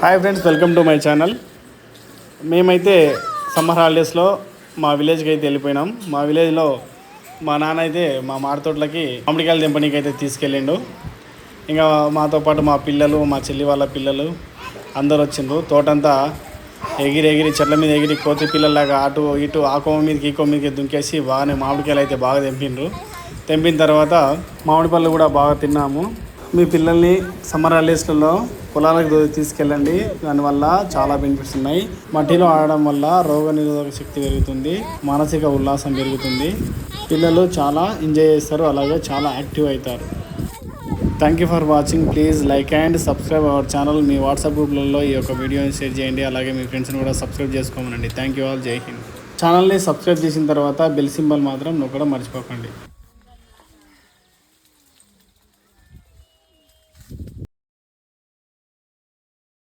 Hi friends welcome to my channel మేమైతే summer హాలిడేస్లో మా విలేజ్కి అయితే వెళ్ళిపోయినాం. మా విలేజ్లో మా నాన్న అయితే మా మాడతోటలకి మామిడికాయలు తెంపనీకి అయితే తీసుకెళ్ళిండు. ఇంకా మాతో పాటు మా పిల్లలు మా చెల్లి వాళ్ళ పిల్లలు అందరు వచ్చిండ్రు. తోటంతా ఎగిరి ఎగిరి చెట్ల మీద ఎగిరి కోతి పిల్లలాగా అటు ఇటు ఆ కొమ్మ మీదకి ఈ కొమ్మ మీదకి దుంకేసి బాగానే మామిడికాయలు అయితే బాగా తెంపిండ్రు. తెంపిన తర్వాత మామిడి పళ్ళు కూడా బాగా తిన్నాము. మీ పిల్లల్ని సమ్మర్ హాలిడేస్లలో పొలాలకు తీసుకెళ్ళండి. దానివల్ల చాలా బెనిఫిట్స్ ఉన్నాయి. మట్టిలో ఆడడం వల్ల రోగ నిరోధక శక్తి పెరుగుతుంది. మానసిక ఉల్లాసం పెరుగుతుంది. పిల్లలు చాలా ఎంజాయ్ చేస్తారు. అలాగే చాలా యాక్టివ్ అవుతారు. Thank you for watching please like and subscribe our channel me WhatsApp గ్రూప్లలో ఈ యొక్క వీడియోని షేర్ చేయండి. అలాగే మీ ఫ్రెండ్స్ని కూడా subscribe చేసుకోమనండి. Thank you all Jai Hind ఛానల్ని సబ్స్క్రైబ్ చేసిన తర్వాత బెల్ సింబల్ మాత్రం నొక్కడం మర్చిపోకండి.